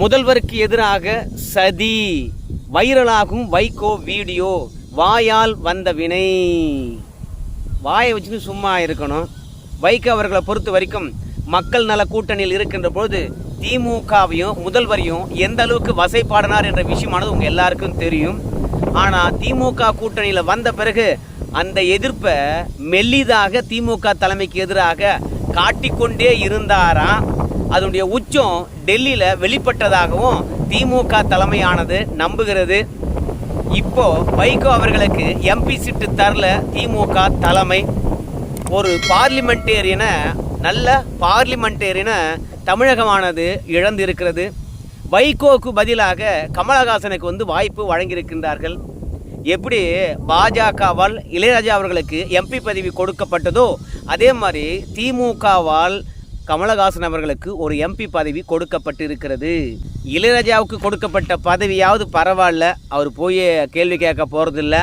முதல்வருக்கு எதிராக சதி. வைரலாகும் வைகோ வீடியோ. வாயால் வந்த வினை. வாயை வச்சுன்னு சும்மா இருக்கணும். வைகோ அவர்களை பொறுத்த வரைக்கும் மக்கள் நல கூட்டணியில் இருக்கின்ற பொழுது திமுகவையும் முதல்வரையும் எந்த அளவுக்கு வசைப்பாடினார் என்ற விஷயமானது உங்கள் எல்லாருக்கும் தெரியும். ஆனால் திமுக கூட்டணியில் வந்த பிறகு அந்த எதிர்ப்பை மெல்லிதாக திமுக தலைமைக்கு எதிராக காட்டிக்கொண்டே இருந்தாராம் அதனுடைய உச்சம் டெல்லியில் வெளிப்பட்டதாகவும் திமுக தலைமையானது நம்புகிறது. இப்போ வைகோ அவர்களுக்கு எம்பி சீட்டு தரல திமுக தலைமை. ஒரு பார்லிமெண்டேரியனை நல்ல பார்லிமெண்டேரியனை தமிழகமானது இழந்திருக்கிறது. வைகோவுக்கு பதிலாக கமலஹாசனுக்கு வந்து வாய்ப்பு வழங்கியிருக்கின்றார்கள். எப்படி பாஜகவால் இளையராஜா அவர்களுக்கு எம்பி பதவி கொடுக்கப்பட்டதோ அதே மாதிரி திமுகவால் கமலஹாசன் அவர்களுக்கு ஒரு எம்பி பதவி கொடுக்கப்பட்டு இருக்கிறது இளையராஜாவுக்கு கொடுக்கப்பட்ட பதவியாவது பரவாயில்ல. அவர் போய் கேள்வி கேட்க போகிறதில்ல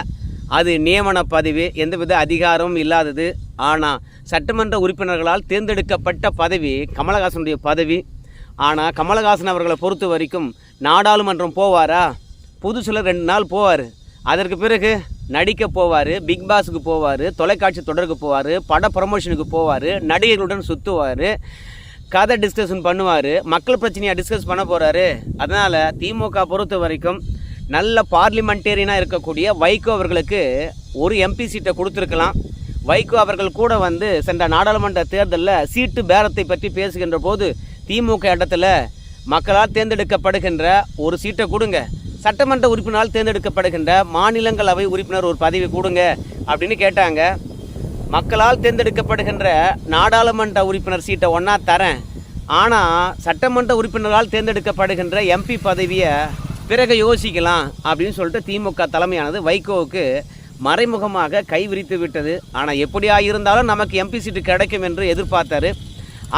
அது நியமன பதவி எந்தவித அதிகாரமும் இல்லாதது. ஆனால் சட்டமன்ற உறுப்பினர்களால் தேர்ந்தெடுக்கப்பட்ட பதவி கமலஹாசனுடைய பதவி. ஆனால் கமலஹாசன் அவர்களை பொறுத்த வரைக்கும் நாடாளுமன்றம் போவாரா? புதுசில் ரெண்டு நாள் போவார். அதற்கு பிறகு நடிக்க போவார் பிக் பாஸுக்கு போவார் தொலைக்காட்சி தொடருக்கு போவார் பட ப்ரமோஷனுக்கு போவார் நடிகர்களுடன் சுற்றுவார் கதை டிஸ்கஷன் பண்ணுவார் மக்கள் பிரச்சனையை டிஸ்கஸ் பண்ண போகிறாரு அதனால் திமுக பொறுத்த வரைக்கும் நல்ல பார்லிமெண்டேரியனாக இருக்கக்கூடிய வைகோ அவர்களுக்கு ஒரு எம்பி சீட்டை கொடுத்துருக்கலாம். வைகோ அவர்கள் கூட வந்து சென்ற நாடாளுமன்ற தேர்தலில் சீட்டு பேரத்தை பற்றி பேசுகின்ற போது திமுக இடத்துல மக்களால் தேர்ந்தெடுக்கப்படுகின்ற ஒரு சீட்டை கொடுங்க. சட்டமன்ற உறுப்பினரால் தேர்ந்தெடுக்கப்படுகின்ற மாநிலங்களவை உறுப்பினர் ஒரு பதவி கொடுங்க அப்படின்னு கேட்டாங்க. மக்களால் தேர்ந்தெடுக்கப்படுகின்ற நாடாளுமன்ற உறுப்பினர் சீட்டை ஒன்றா தரேன். ஆனால் சட்டமன்ற உறுப்பினரால் தேர்ந்தெடுக்கப்படுகின்ற எம்பி பதவியை பிறகு யோசிக்கலாம் அப்படின்னு சொல்லிட்டு திமுக தலைமையானது வைகோவுக்கு மறைமுகமாக கைவிரித்து விட்டது. ஆனால் எப்படியா இருந்தாலும் நமக்கு எம்பி சீட்டு கிடைக்கும் என்று எதிர்பார்த்தாரு.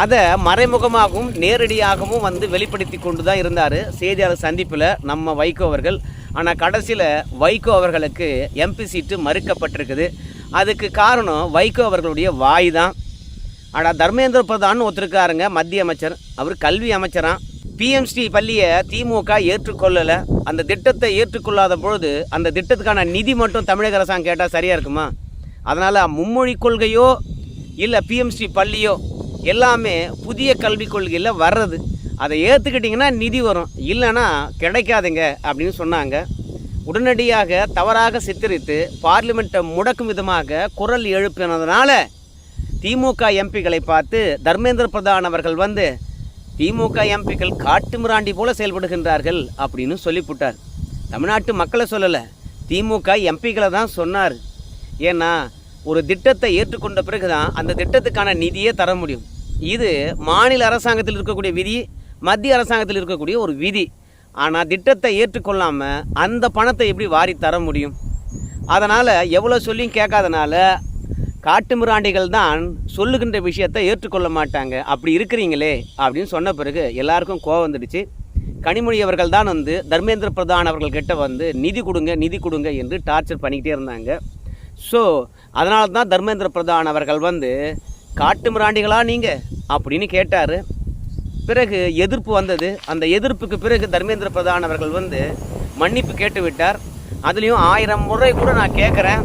அதை மறைமுகமாகவும் நேரடியாகவும் வந்து வெளிப்படுத்தி கொண்டு தான் இருந்தார். செய்தியாளர் சந்திப்பில் நம்ம வைகோ அவர்கள். ஆனால் கடைசியில் வைகோ அவர்களுக்கு எம்பி சீட்டு மறுக்கப்பட்டிருக்குது. அதுக்கு காரணம் வைகோ அவர்களுடைய வாய் தான் ஆனால் தர்மேந்திர பிரதான் ஒருத்தருக்காருங்க மத்திய அமைச்சர். அவர் கல்வி அமைச்சரான் பிஎம்ஸ்டி பள்ளியை திமுக ஏற்றுக்கொள்ளலை. அந்த திட்டத்தை ஏற்றுக்கொள்ளாத பொழுது அந்த திட்டத்துக்கான நிதி மட்டும் தமிழக அரசாங்கம் கேட்டால் சரியாக இருக்குமா? அதனால் மும்மொழி கொள்கையோ இல்லை பிஎம்ஸ்டி பள்ளியோ எல்லாமே புதிய கல்விக் கொள்கையில் வர்றது. அதை ஏற்றுக்கிட்டிங்கன்னா நிதி வரும். இல்லைன்னா கிடைக்காதுங்க அப்படின்னு சொன்னாங்க. உடனடியாக தவறாக சித்தரித்து பார்லிமெண்ட்டை முடக்கும் விதமாக குரல் எழுப்பினதுனால திமுக எம்பிக்களை பார்த்து தர்மேந்திர பிரதான் அவர்கள் வந்து திமுக எம்பிக்கள் காட்டு மிராண்டி போல செயல்படுகின்றார்கள் அப்படின்னு சொல்லிவிட்டார் தமிழ்நாட்டு மக்களை சொல்லலை. திமுக எம்பிக்களை தான் சொன்னார். ஏன்னா ஒரு திட்டத்தை ஏற்றுக்கொண்ட பிறகு தான் அந்த திட்டத்துக்கான நிதியே தர முடியும். இது மாநில அரசாங்கத்தில் இருக்கக்கூடிய விதி மத்திய அரசாங்கத்தில் இருக்கக்கூடிய ஒரு விதி. ஆனால் திட்டத்தை ஏற்றுக்கொள்ளாமல் அந்த பணத்தை எப்படி வாரி தர முடியும்? அதனால் எவ்வளோ சொல்லியும் கேட்காதனால காட்டுமிராண்டிகள் தான் சொல்லுகின்ற விஷயத்தை ஏற்றுக்கொள்ள மாட்டாங்க. அப்படி இருக்கிறீங்களே அப்படின்னு சொன்ன பிறகு எல்லாருக்கும் கோவம் வந்துடுச்சு. கனிமொழி அவர்கள் தான் வந்து தர்மேந்திர பிரதான் அவர்கள்கிட்ட வந்து நிதி கொடுங்க நிதி கொடுங்க என்று டார்ச்சர் பண்ணிக்கிட்டே இருந்தாங்க. ஸோ அதனால தான் தர்மேந்திர பிரதான் அவர்கள் வந்து காட்டு மிராண்டிகளா நீங்கள் அப்படின்னு கேட்டார். பிறகு எதிர்ப்பு வந்தது. அந்த எதிர்ப்புக்கு பிறகு தர்மேந்திர பிரதான் அவர்கள் வந்து மன்னிப்பு கேட்டு விட்டார். அதுலேயும் ஆயிரம் முறை கூட நான் கேட்குறேன்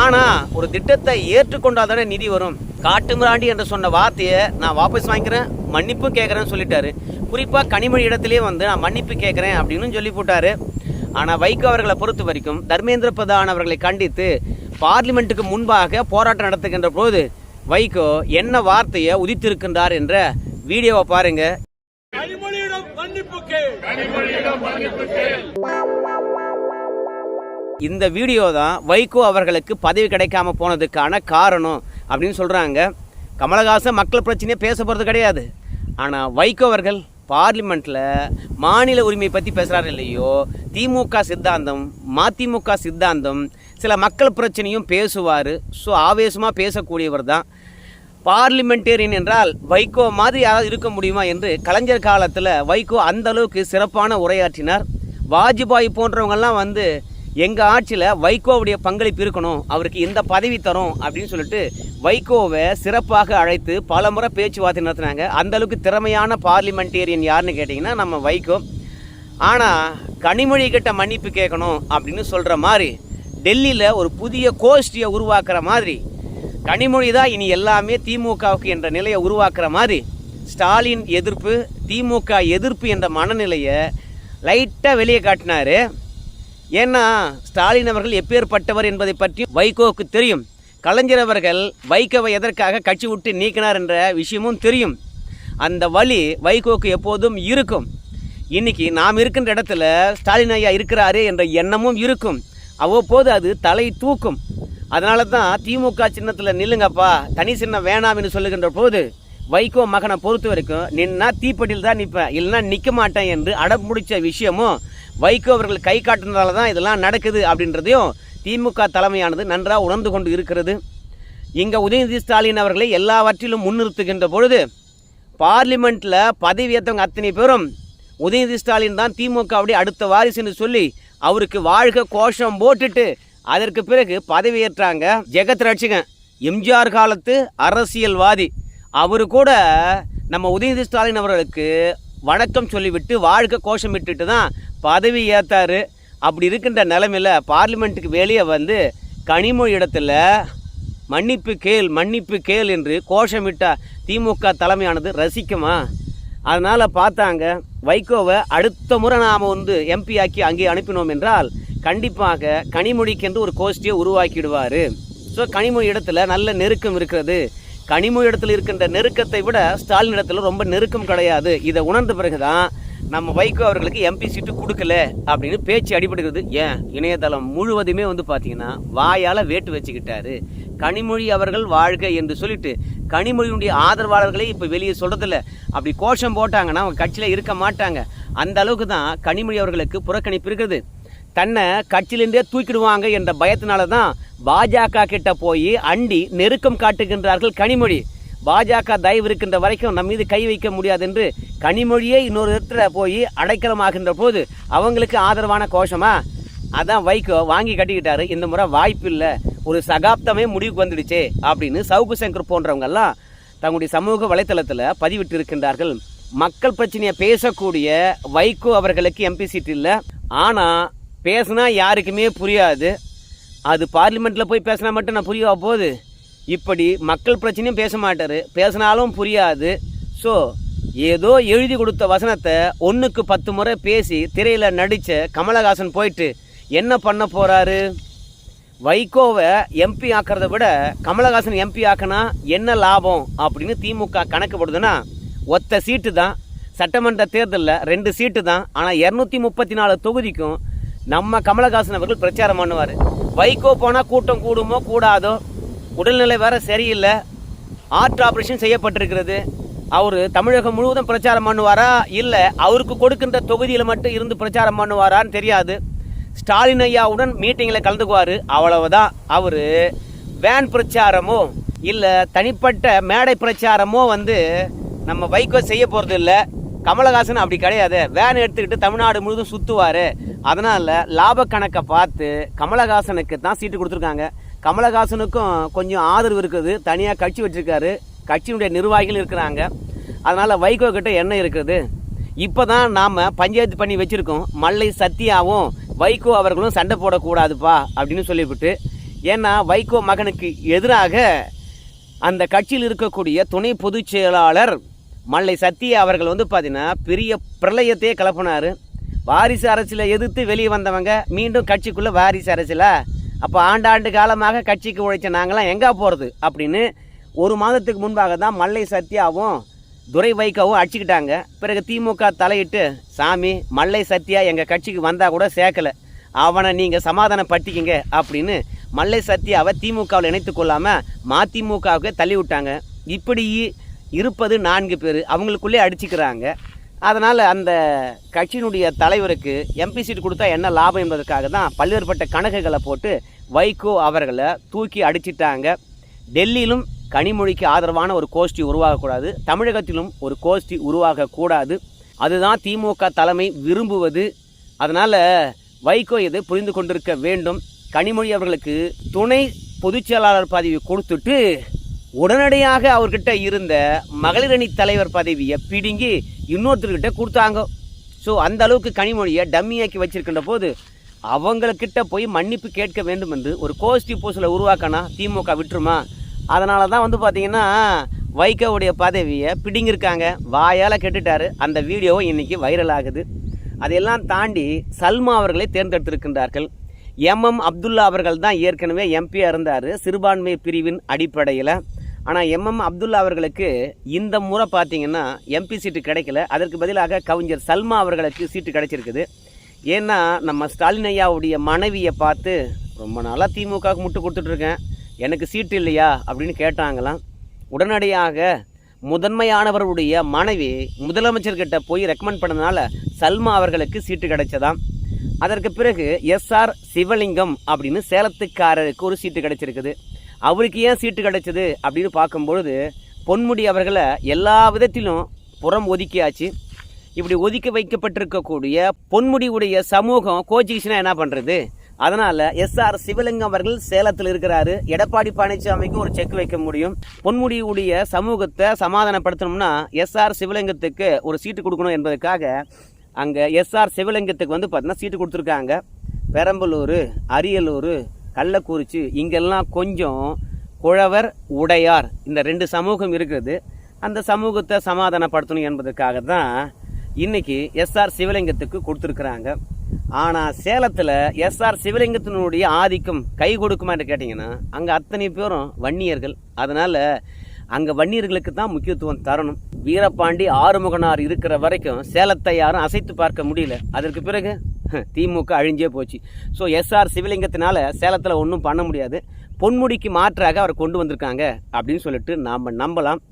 ஆனால் ஒரு திட்டத்தை ஏற்றுக்கொண்டால் தானே நிதி வரும். காட்டு மிராண்டி என்று சொன்ன வார்த்தையை நான் வாபஸ் வாங்கிக்கிறேன் மன்னிப்பு கேட்குறேன்னு சொல்லிட்டாரு. குறிப்பாக கனிமொழி இடத்துலேயே வந்து நான் மன்னிப்பு கேட்குறேன் அப்படின்னு சொல்லி போட்டார். ஆனால் வைகோ அவர்களை பொறுத்த வரைக்கும் தர்மேந்திர பிரதான் அவர்களை கண்டித்து பார்லிமெண்ட்டுக்கு முன்பாக போராட்டம் நடத்துகின்ற போது வைகோ என்ன வார்த்தையை உதித்திருக்கின்றார் என்ற வீடியோவை பாருங்க. இந்த வீடியோ தான் வைகோ அவர்களுக்கு பதவி கிடைக்காம போனதுக்கான காரணம் அப்படின்னு சொல்கிறாங்க கமலஹாசன் மக்கள் பிரச்சனையை பேச போகிறது கிடையாது. ஆனால் வைகோ அவர்கள் பார்லிமெண்ட்டில் மாநில உரிமை பற்றி பேசுகிறாரு இல்லையோ? திமுக சித்தாந்தம் மதிமுக சித்தாந்தம் சில மக்கள் பிரச்சனையும் பேசுவார். ஸோ ஆவேசமாக பேசக்கூடியவர் தான். பார்லிமெண்டேரியன் என்றால் வைகோ மாதிரி யாராவது இருக்க முடியுமா என்று கலைஞர் காலத்தில் வைகோ அந்த அளவுக்கு சிறப்பான உரையாற்றினார். வாஜ்பாய் போன்றவங்கெல்லாம் வந்து எங்கள் ஆட்சியில் வைகோவுடைய பங்களிப்பு இருக்கணும் அவருக்கு இந்த பதவி தரும் அப்படின்னு சொல்லிட்டு வைகோவை சிறப்பாக அழைத்து பல முறை பேச்சுவார்த்தை நடத்தினாங்க. அந்த அளவுக்கு திறமையான பார்லிமெண்டேரியன் யாருன்னு கேட்டிங்கன்னா நம்ம வைகோ. ஆனால் கனிமொழி கிட்ட மன்னிப்பு கேட்கணும் அப்படின்னு சொல்கிற மாதிரி டெல்லியில் ஒரு புதிய கோஷ்டியை உருவாக்குற மாதிரி கனிமொழி தான் இனி எல்லாமே திமுகவுக்கு என்ற நிலையை உருவாக்குற மாதிரி ஸ்டாலின் எதிர்ப்பு திமுக எதிர்ப்பு என்ற மனநிலையை லைட்டாக வெளியே காட்டினார். ஏன்னா ஸ்டாலின் அவர்கள் எப்பேற்பட்டவர் என்பதை பற்றி வைகோவுக்கு தெரியும். கலைஞர் அவர்கள் வைகோவை எதற்காக கட்சி விட்டு நீக்கினார் என்ற விஷயமும் தெரியும். அந்த வழி வைகோவுக்கு எப்போதும் இருக்கும். இன்னைக்கு நாம் இருக்கின்ற இடத்துல ஸ்டாலின் ஐயா இருக்கிறாரே என்ற எண்ணமும் இருக்கும். அவ்வப்போது அது தலை தூக்கும். அதனால தான் திமுக சின்னத்தில் நில்லுங்கப்பா தனி சின்னம் வேணாம்னு சொல்லுகின்ற போது வைகோ மகனை பொறுத்த வரைக்கும் நின்னா தீப்பெட்டியில் தான் நிற்பேன் இல்லைன்னா நிற்க மாட்டேன் என்று அடம் முடிச்ச விஷயமும் வைகோ அவர்கள் கை காட்டுனதால தான் இதெல்லாம் நடக்குது அப்படின்றதையும் திமுக தலைமையானது நன்றாக உணர்ந்து கொண்டு இருக்கிறது. இங்கே உதயநிதி ஸ்டாலின் அவர்களை எல்லாவற்றிலும் முன்னிறுத்துகின்ற பொழுது பார்லிமெண்ட்டில் பதவி ஏற்றவங்க அத்தனை பேரும் உதயநிதி ஸ்டாலின் தான் திமுகவுடைய அடுத்த வாரிசுன்னு சொல்லி அவருக்கு வாழ்க கோஷம் போட்டுட்டு அதற்கு பிறகு பதவியேற்றாங்க ஜெகத் ரட்சிகன் எம்ஜிஆர் காலத்து அரசியல்வாதி. அவரு கூட நம்ம உதயநிதி ஸ்டாலின் அவர்களுக்கு வணக்கம் சொல்லிவிட்டு வாழ்க கோஷம் விட்டுட்டு தான் பதவி ஏற்றாரு அப்படி இருக்கின்ற நிலமையில் பார்லிமெண்ட்டுக்கு வெளியே வந்து கனிமொழி இடத்துல மன்னிப்பு கேள் மன்னிப்பு கேள் என்று கோஷமிட்ட திமுக தலைமையானது ரசிக்குமா? அதனால் பார்த்தாங்க வைகோவை அடுத்த முறை நாம் வந்து எம்பி ஆக்கி அங்கே அனுப்பினோம் என்றால் கண்டிப்பாக கனிமொழிக்கென்று ஒரு கோஷ்டியை உருவாக்கிடுவார். ஸோ கனிமொழி இடத்துல நல்ல நெருக்கம் இருக்கிறது. கனிமொழி இடத்துல இருக்கின்ற நெருக்கத்தை விட ஸ்டாலின் இடத்துல ரொம்ப நெருக்கம் கிடையாது. இதை உணர்ந்த பிறகுதான் நம்ம வைகோ அவர்களுக்கு எம்பி சீட்டு கொடுக்கல அப்படின்னு பேச்சு அடிபடுகிறது. ஏன்? இணையதளம் முழுவதுமே வந்து பார்த்தீங்கன்னா வாயால் வேட்டு வச்சுக்கிட்டாரு. கனிமொழி அவர்கள் வாழ்க என்று சொல்லிட்டு கனிமொழியினுடைய ஆதரவாளர்களே இப்போ வெளியே சொல்கிறதில்ல அப்படி கோஷம் போட்டாங்கன்னா அவங்க கட்சியில் இருக்க மாட்டாங்க. அந்த அளவுக்கு தான் கனிமொழி அவர்களுக்கு புறக்கணிப்பு இருக்குது தன்னை கட்சியிலிருந்தே தூக்கிடுவாங்க என்ற பயத்தினால தான் பாஜக கிட்ட போய் அண்டி நெருக்கம் காட்டுகின்றார்கள் கனிமொழி. பாஜக தயவு இருக்கின்ற வரைக்கும் நம் மீது கை வைக்க முடியாது என்று கனிமொழியே இன்னொரு இடத்துல போய் அடைக்கலமாகின்ற போது அவங்களுக்கு ஆதரவான கோஷமா? அதான் வைகோ வாங்கி கட்டிக்கிட்டாரு. இந்த முறை வாய்ப்பு இல்லை ஒரு சகாப்தமே முடிவுக்கு வந்துடுச்சே அப்படின்னு சவுக்கு சங்கர் போன்றவங்கெல்லாம் தங்களுடைய சமூக வலைத்தளத்தில் பதிவிட்டு இருக்கின்றார்கள் மக்கள் பிரச்சனையை பேசக்கூடிய வைகோ அவர்களுக்கு எம்பி சீட் இல்லை. ஆனால் பேசுனா யாருக்குமே புரியாது. அது பார்லிமெண்ட்டில் போய் பேசினா மட்டும் நான் புரியவா போகுது? இப்படி மக்கள் பிரச்சனையும் பேச மாட்டார். பேசினாலும் புரியாது. ஸோ ஏதோ எழுதி கொடுத்த வசனத்தை ஒன்றுக்கு பத்து முறை பேசி திரையில் நடித்த கமலஹாசன் போயிட்டு என்ன பண்ண போகிறாரு வைகோவை எம்பி ஆக்கிறத விட கமலஹாசன் எம்பி ஆக்கினா என்ன லாபம் அப்படின்னு திமுக கணக்குப்படுதுன்னா ஒத்த சீட்டு தான். சட்டமன்ற தேர்தலில் ரெண்டு சீட்டு தான். ஆனால் இரநூத்தி முப்பத்தி நாலு தொகுதிக்கும் நம்ம கமலஹாசன் அவர்கள் பிரச்சாரம் பண்ணுவார். வைகோ போனால் கூட்டம் கூடுமோ கூடாதோ? உடல்நிலை வேற சரியில்லை. ஆர்ட் ஆப்ரேஷன் செய்யப்பட்டிருக்கிறது. அவர் தமிழகம் முழுவதும் பிரச்சாரம் பண்ணுவாரா? இல்லை. அவருக்கு கொடுக்கின்ற தொகுதியில் மட்டும் இருந்து பிரச்சாரம் பண்ணுவாரான்னு தெரியாது. ஸ்டாலின் ஐயாவுடன் மீட்டிங்கில் கலந்துக்குவார். அவ்வளவுதான். அவர் வேன் பிரச்சாரமோ இல்லை தனிப்பட்ட மேடை பிரச்சாரமோ வந்து நம்ம வைகோ செய்ய போகிறது இல்லை. கமலஹாசன் அப்படி கிடையாது. வேன் எடுத்துக்கிட்டு தமிழ்நாடு முழுதும் சுற்றுவார் அதனால் லாப கணக்கை பார்த்து கமலஹாசனுக்கு தான் சீட்டு கொடுத்துருக்காங்க. கமலஹாசனுக்கும் கொஞ்சம் ஆதரவு இருக்குது. தனியாக கட்சி வச்சுருக்காரு. கட்சியினுடைய நிர்வாகிகள் இருக்கிறாங்க. அதனால் வைகோ கிட்ட என்ன இருக்குது. இப்போ தான் நாம் பஞ்சாயத்து பண்ணி வச்சுருக்கோம். மல்லை சத்யாவும் வைகோ அவர்களும் சண்டை போடக்கூடாதுப்பா அப்படின்னு சொல்லிவிட்டு ஏன்னா வைகோ மகனுக்கு எதிராக அந்த கட்சியில் இருக்கக்கூடிய துணை பொதுச் செயலாளர் மல்லை சத்யா அவர்கள் வந்து பார்த்தீங்கன்னா பெரிய பிரளயத்தையே கலப்பினார் வாரிசு அரசியலை எதிர்த்து வெளியே வந்தவங்க மீண்டும் கட்சிக்குள்ளே வாரிசு அரசியலை அப்போ ஆண்டாண்டு காலமாக கட்சிக்கு உழைச்ச நாங்களாம் எங்கே போகிறது அப்படின்னு ஒரு மாதத்துக்கு முன்பாக தான் மல்லை சத்யாவும் துரை வைகவும் அடிச்சுக்கிட்டாங்க. பிறகு திமுக தலையிட்டு சாமி மல்லை சத்யா எங்கள் கட்சிக்கு வந்தால் கூட சேர்க்கலை. அவனை நீங்கள் சமாதானப்படுத்திக்கிங்க. அப்படின்னு மல்லை சத்யாவை திமுகவில் இணைத்து கொள்ளாமல் மதிமுகவுக்கு தள்ளி விட்டாங்க. இப்படி இருப்பது நான்கு பேர். அவங்களுக்குள்ளே அடிச்சுக்கிறாங்க. அதனால் அந்த கட்சியினுடைய தலைவருக்கு எம்பி சீட் கொடுத்தா என்ன லாபம் என்பதற்காக தான் பல்வேறுபட்ட கணக்குகளை போட்டு வைகோ அவர்களை தூக்கி அடிச்சிட்டாங்க. டெல்லியிலும் கனிமொழிக்கு ஆதரவான ஒரு கோஷ்டி உருவாகக்கூடாது. தமிழகத்திலும் ஒரு கோஷ்டி உருவாகக்கூடாது. அதுதான் திமுக தலைமை விரும்புவது. அதனால் வைகோ இது புரிந்து கொண்டிருக்க வேண்டும். கனிமொழி அவர்களுக்கு துணை பொதுச்செயலாளர் பதவி கொடுத்துட்டு உடனடியாக அவர்கிட்ட இருந்த மகளிரணி தலைவர் பதவியை பிடுங்கி இன்னொருத்தர்கிட்ட கொடுத்தாங்க. ஸோ அந்த அளவுக்கு கனிமொழியை டம்மியாக்கி வச்சிருக்கின்ற போது அவங்கக்கிட்ட போய் மன்னிப்பு கேட்க வேண்டும் என்று ஒரு கோஷ்டி பூசில் உருவாக்கினா திமுக விட்டுருமா? அதனால தான் வந்து பார்த்தீங்கன்னா வைகோவுடைய பதவியை பிடிங்கிருக்காங்க வாயால் கெட்டுட்டாரு. அந்த வீடியோவும் இன்றைக்கி வைரல் ஆகுது. அதையெல்லாம் தாண்டி சல்மா அவர்களை தேர்ந்தெடுத்திருக்கின்றார்கள். எம்எம் அப்துல்லா அவர்கள் தான் ஏற்கனவே எம்பியாக இருந்தார். சிறுபான்மை பிரிவின் அடிப்படையில். ஆனால் எம்எம் அப்துல்லா அவர்களுக்கு இந்த முறை பார்த்தீங்கன்னா எம்பி சீட்டு கிடைக்கல. அதற்கு பதிலாக கவிஞர் சல்மா அவர்களுக்கு சீட்டு கிடைச்சிருக்குது. ஏன்னா நம்ம ஸ்டாலின் ஐயாவுடைய மனைவியை பார்த்து ரொம்ப நாளாக திமுகவுக்கு முட்டு கொடுத்துட்ருக்கேன். எனக்கு சீட்டு இல்லையா? அப்படின்னு கேட்டாங்களாம். உடனடியாக முதன்மையானவருடைய மனைவி முதலமைச்சர்கிட்ட போய் ரெக்கமெண்ட் பண்ணதுனால சல்மா அவர்களுக்கு சீட்டு கிடைச்சதாம். அதற்கு பிறகு எஸ்ஆர் சிவலிங்கம் அப்படின்னு சேலத்துக்காரருக்கு ஒரு சீட்டு கிடைச்சிருக்குது. அவருக்கு ஏன் சீட்டு கிடைச்சது அப்படின்னு பார்க்கும்பொழுது பொன்முடி அவர்களை எல்லா விதத்திலும் புறம் ஒதுக்கியாச்சு. இப்படி ஒதுக்கி வைக்கப்பட்டிருக்கக்கூடிய பொன்முடியுடைய சமூகம் கோச்சிக்கிச்சுன்னா என்ன பண்ணுறது அதனால் எஸ்ஆர் சிவலிங்கம் அவர்கள் சேலத்தில் இருக்கிறாரு. எடப்பாடி பழனிசாமிக்கு ஒரு செக் வைக்க முடியும். பொன்முடியுடைய சமூகத்தை சமாதானப்படுத்தணும்னா எஸ்ஆர் சிவலிங்கத்துக்கு ஒரு சீட்டு கொடுக்கணும் என்பதற்காக அங்கே எஸ்ஆர் சிவலிங்கத்துக்கு வந்து பார்த்தீங்கன்னா சீட்டு கொடுத்துருக்காங்க. பெரம்பலூர் அரியலூர் கள்ளக்குறிச்சி இங்கெல்லாம் கொஞ்சம் குழவர் உடையார். இந்த ரெண்டு சமூகம் இருக்குது. அந்த சமூகத்தை சமாதானப்படுத்தணும் என்பதற்காக தான் இன்னைக்கு எஸ்ஆர் சிவலிங்கத்துக்கு கொடுத்துருக்குறாங்க. ஆனால் சேலத்தில் எஸ்ஆர் சிவலிங்கத்தினுடைய ஆதிக்கம் கை கொடுக்குமான்னு கேட்டிங்கன்னா அங்கே அத்தனை பேரும் வன்னியர்கள். அதனால் அங்கே வன்னியர்களுக்கு தான் முக்கியத்துவம் தரணும். வீரபாண்டி ஆறுமுகனார் இருக்கிற வரைக்கும் சேலத்தை யாரும் அசைத்து பார்க்க முடியல. அதற்கு பிறகு திமுக அழிஞ்சே போச்சு. ஸோ எஸ்ஆர் சிவலிங்கத்தினால சேலத்தில் ஒன்றும் பண்ண முடியாது. பொன்முடிக்கு மாற்றாக அவர் கொண்டு வந்திருக்காங்க அப்படின்னு சொல்லிட்டு நாம் நம்பலாம்.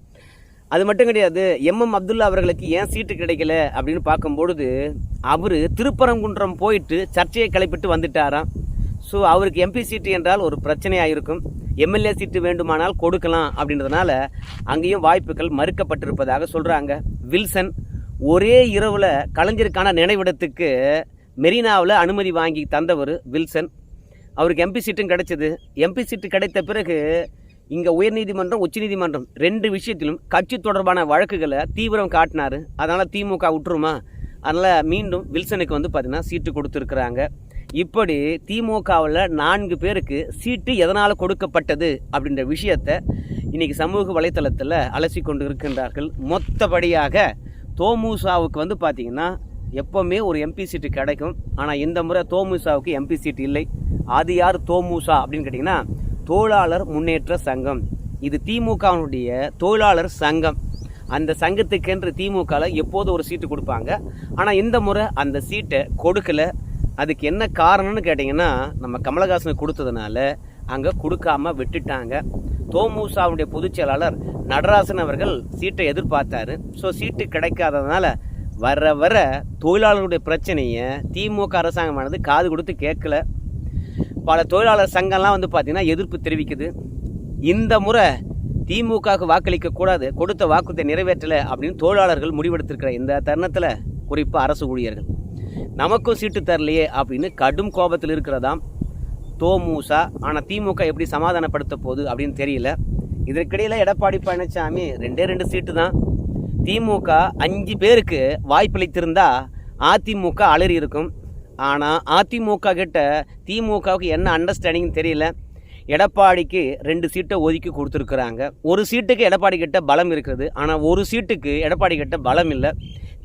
அது மட்டும் கிடையாது எம்எம் அப்துல்லா அவர்களுக்கு ஏன் சீட்டு கிடைக்கல அப்படின்னு பார்க்கும்பொழுது அவர் திருப்பரங்குன்றம் போயிட்டு சர்ச்சையை கிளப்பிட்டு வந்துட்டாராம். ஸோ அவருக்கு எம்பி சீட்டு என்றால் ஒரு பிரச்சனையாக இருக்கும் எம்எல்ஏ சீட்டு வேண்டுமானால் கொடுக்கலாம் அப்படின்றதுனால அங்கேயும் வாய்ப்புகள் மறுக்கப்பட்டிருப்பதாக சொல்கிறாங்க வில்சன் ஒரே இரவில் கலைஞருக்கான நினைவிடத்துக்கு மெரினாவில் அனுமதி வாங்கி தந்தவர் வில்சன். அவருக்கு எம்பி சீட்டும் கிடைச்சது. எம்பி சீட்டு கிடைத்த பிறகு இங்கே உயர்நீதிமன்றம் உச்சநீதிமன்றம் ரெண்டு விஷயத்திலும் கட்சி தொடர்பான வழக்குகளை தீவிரம் காட்டினார். அதனால் திமுக விட்டுருமா? அதனால் மீண்டும் வில்சனுக்கு வந்து பார்த்திங்கன்னா சீட்டு கொடுத்துருக்குறாங்க. இப்படி திமுகவில் நான்கு பேருக்கு சீட்டு எதனால் கொடுக்கப்பட்டது அப்படின்ற விஷயத்தை இன்றைக்கி சமூக வலைத்தளத்தில் அலசி கொண்டு இருக்கின்றார்கள் மொத்தபடியாக தோமுசாவுக்கு வந்து பார்த்திங்கன்னா எப்போவுமே ஒரு எம்பி சீட்டு கிடைக்கும். ஆனால் இந்த முறை தோமுசாவுக்கு எம்பி சீட்டு இல்லை. அது யார் தோமுசா அப்படின்னு கேட்டிங்கன்னா தொழிலாளர் முன்னேற்ற சங்கம். இது திமுகவினுடைய தொழிலாளர் சங்கம். அந்த சங்கத்துக்கென்று திமுகவில் எப்போதும் ஒரு சீட்டு கொடுப்பாங்க. ஆனால் இந்த முறை அந்த சீட்டை கொடுக்கல. அதுக்கு என்ன காரணம்னு கேட்டிங்கன்னா நம்ம கமலஹாசனுக்கு கொடுத்ததுனால அங்கே கொடுக்காம விட்டுட்டாங்க. தோமுசாவுடைய பொதுச் செயலாளர் நடராசன் அவர்கள் சீட்டை எதிர்பார்த்தாரு. ஸோ சீட்டு கிடைக்காததுனால வர வர தொழிலாளர்களுடைய பிரச்சனையை திமுக அரசாங்கமானது காது கொடுத்து கேட்கல. பல தொழிலாளர் சங்கம்லாம் வந்து பார்த்திங்கன்னா எதிர்ப்பு தெரிவிக்குது. இந்த முறை திமுகவுக்கு வாக்களிக்க கூடாது கொடுத்த வாக்குத்தை நிறைவேற்றலை அப்படின்னு தொழிலாளர்கள் முடிவெடுத்திருக்கிற இந்த தருணத்தில் குறிப்பாக அரசு ஊழியர்கள். நமக்கும் சீட்டு தரலையே அப்படின்னு கடும் கோபத்தில் இருக்கிறதாம் தோமுசா. ஆனால் திமுக எப்படி சமாதானப்படுத்த போகுது அப்படின்னு தெரியல. இதற்கிடையில் எடப்பாடி பழனிசாமி ரெண்டே ரெண்டு சீட்டு தான். திமுக அஞ்சு பேருக்கு வாய்ப்பளித்திருந்தா அதிமுக அலறி இருக்கும். ஆனால் அதிமுக கிட்ட திமுகவுக்கு என்ன அண்டர்ஸ்டாண்டிங் தெரியல. எடப்பாடிக்கு ரெண்டு சீட்டை ஒதுக்கி கொடுத்துருக்குறாங்க. ஒரு சீட்டுக்கு எடப்பாடி கிட்ட பலம் இருக்குது. ஆனால் ஒரு சீட்டுக்கு எடப்பாடி கிட்ட பலம் இல்லை.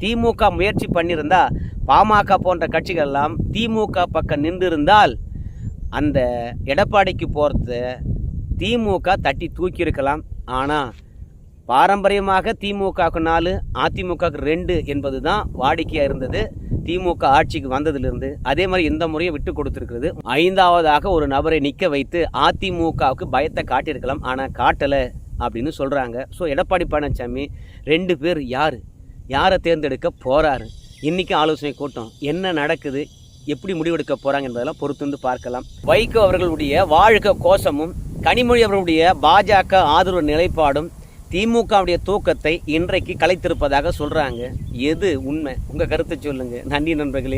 திமுக முயற்சி பண்ணியிருந்தா பாமக போன்ற கட்சிகள் எல்லாம் திமுக பக்கம் நின்றிருந்தால் அந்த எடப்பாடிக்கு போகிறத திமுக தட்டி தூக்கியிருக்கலாம். ஆனால் பாரம்பரியமாக திமுகவுக்கு நாலு அதிமுகவுக்கு ரெண்டு என்பது தான் வாடிக்கையாக இருந்தது. திமுக ஆட்சிக்கு வந்ததிலிருந்து அதே மாதிரி இந்த முறையும் விட்டு கொடுத்துருக்கிறது. ஐந்தாவதாக ஒரு நபரை நிற்க வைத்து அதிமுகவுக்கு பயத்தை காட்டியிருக்கலாம். ஆனால் காட்டலை அப்படின்னு சொல்கிறாங்க ஸோ எடப்பாடி பழனிசாமி ரெண்டு பேர் யார்? யாரை தேர்ந்தெடுக்க போகிறாரு இன்றைக்கி ஆலோசனை கூட்டம். என்ன நடக்குது? எப்படி முடிவெடுக்க போகிறாங்க என்பதெல்லாம் பொறுத்து பார்க்கலாம். வைகோ அவர்களுடைய வாழ்க கோஷமும் கனிமொழி அவர்களுடைய பாஜக ஆதரவு நிலைப்பாடும் திமுகவுடைய தூக்கத்தை இன்றைக்கு கலைத்திருப்பதாக சொல்கிறாங்க எது உண்மை? உங்கள் கருத்தை சொல்லுங்கள் நன்றி நண்பர்களே.